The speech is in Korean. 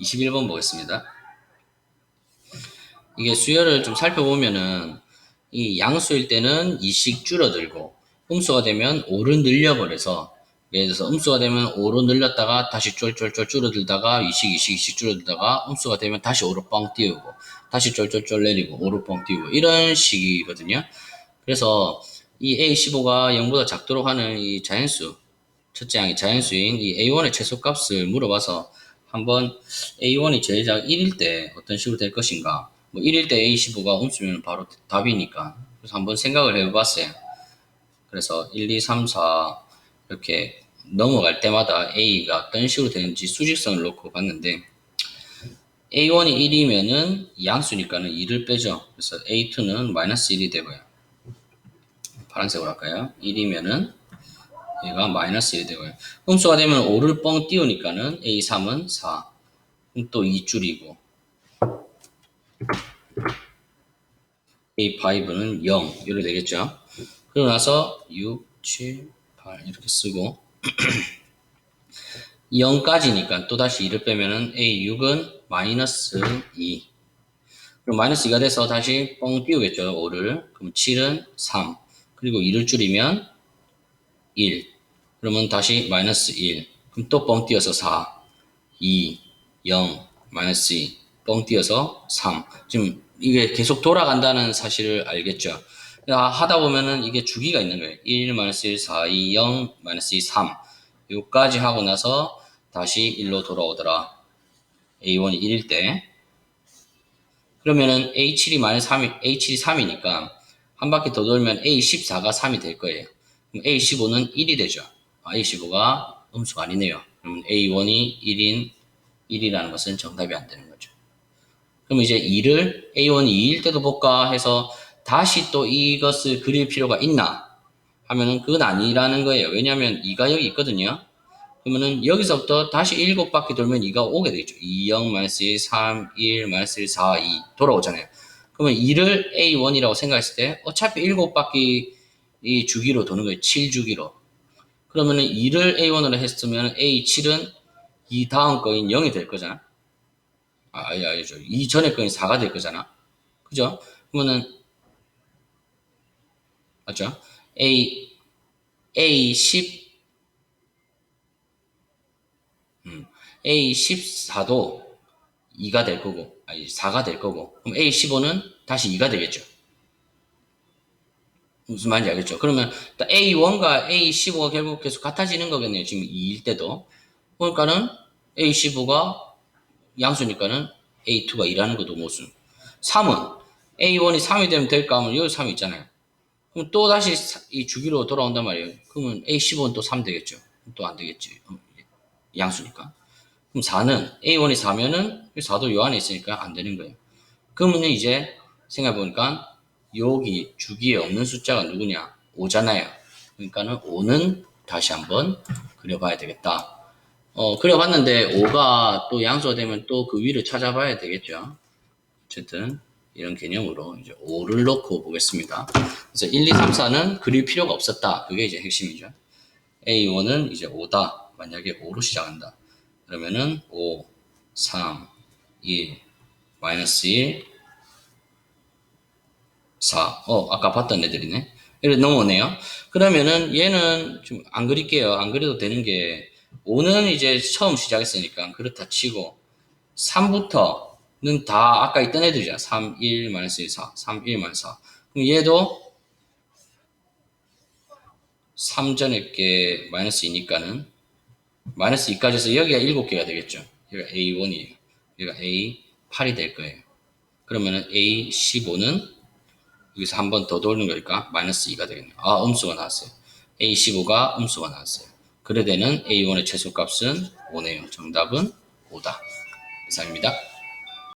21번 보겠습니다. 이게 수열을 좀 살펴보면은 이 양수일 때는 2씩 줄어들고 음수가 되면 5를 늘려버려서 예를 들어서 음수가 되면 5로 늘렸다가 다시 쫄쫄쫄 줄어들다가 2식 2식 2식 줄어들다가 음수가 되면 다시 5로 뻥 띄우고 다시 쫄쫄쫄 내리고 5로 뻥 띄우고 이런 식이거든요. 그래서 이 A15가 0보다 작도록 하는 이 자연수 첫째 항이 자연수인 이 A1의 최소값을 물어봐서 한번 A1이 제일 작 1일 때 어떤 식으로 될 것인가 뭐 1일 때 A15가 음수면 바로 답이니까 그래서 한번 생각을 해봤어요. 그래서 1, 2, 3, 4 이렇게 넘어갈 때마다 A가 어떤 식으로 되는지 수직선을 놓고 봤는데 A1이 1이면은 양수니까는 2를 빼죠. 그래서 A2는 마이너스 1이 되고요. 파란색으로 할까요? 1이면은 얘가 마이너스 1이 되고요. 음수가 되면 5를 뻥 띄우니까는 A3은 4. 그럼 또 2줄이고. A5는 0 이렇게 되겠죠. 그러고 나서 6, 7, 8 이렇게 쓰고. 0까지니까 또다시 2를 빼면은 A6은 마이너스 2 그럼 마이너스 2가 돼서 다시 뻥 띄우겠죠 5를. 그럼 7은 3 그리고 2를 줄이면 1 그러면 다시 마이너스 1 그럼 또 뻥 띄어서 4 2 0 마이너스 2 뻥 띄어서 3 지금 이게 계속 돌아간다는 사실을 알겠죠 야, 하다 보면은 이게 주기가 있는 거예요. 1, 마이너스 1, 4, 2, 0, 마이너스 2, 3. 요까지 하고 나서 다시 1로 돌아오더라. A1이 1일 때. 그러면은 A7이 마이너스 3이, A7이 3이니까 한 바퀴 더 돌면 A14가 3이 될 거예요. 그럼 A15는 1이 되죠. 아, A15가 음수가 아니네요. 그러면 A1이 1인 1이라는 것은 정답이 안 되는 거죠. 그럼 이제 2를 A1이 2일 때도 볼까 해서 다시 또 이것을 그릴 필요가 있나 하면은 그건 아니라는 거예요. 왜냐하면 2가 여기 있거든요. 그러면은 여기서부터 다시 7바퀴 돌면 2가 오게 되죠. 2, 0, 마이너스 1, 3, 1, 마이너스 1, 4, 2 돌아오잖아요. 그러면 2를 A1이라고 생각했을 때 어차피 7바퀴 이 주기로 도는 거예요. 7주기로. 그러면은 2를 A1으로 했으면 A7은 이 다음 거인 0이 될 거잖아. 아, 아니, 아니죠. 이 전에 거인 4가 될 거잖아. 그죠? 그러면은 맞죠? A, A10, 음, A14도 2가 될 거고, 아니, 4가 될 거고, 그럼 A15는 다시 2가 되겠죠. 무슨 말인지 알겠죠? 그러면 A1과 A15가 결국 계속 같아지는 거겠네요. 지금 2일 때도. 그러니까는 A15가 양수니까는 A2가 2라는 것도 모순. 3은 A1이 3이 되면 될까 하면 여기 3이 있잖아요. 그럼 또 다시 이 주기로 돌아온단 말이에요. 그러면 A15는 또 3 되겠죠. 또 안 되겠지. 양수니까. 그럼 4는 A1이 4면은 4도 요 안에 있으니까 안 되는 거예요. 그러면 이제 생각해보니까 여기 주기에 없는 숫자가 누구냐? 5잖아요. 그러니까는 5는 다시 한번 그려봐야 되겠다. 어, 그려봤는데 5가 또 양수가 되면 또 그 위를 찾아봐야 되겠죠. 어쨌든 이런 개념으로 이제 5를 넣고 보겠습니다. 그래서 1, 2, 3, 4는 그릴 필요가 없었다. 그게 이제 핵심이죠. A1은 이제 5다. 만약에 5로 시작한다. 그러면은 5, 3, 1, 마이너스 1, 4. 어, 아까 봤던 애들이네. 이렇게 넘어오네요. 그러면은 얘는 좀 안 그릴게요. 안 그려도 되는 게 5는 이제 처음 시작했으니까 그렇다 치고 3부터는 다 아까 있던 애들이잖아. 3, 1, 마이너스 1, 4. 3, 1, 마이너스 4. 그럼 얘도 3 전에 게 마이너스 2니까는 마이너스 2까지 해서 여기가 7개가 되겠죠. 여기가 A1이에요. 여기가 A8이 될 거예요. 그러면은 A15는 여기서 한 번 더 돌는 거니까 마이너스 2가 되겠네요. 아, 음수가 나왔어요. A15가 음수가 나왔어요. 그래 되는 A1의 최소값은 5네요. 정답은 5다. 이상입니다.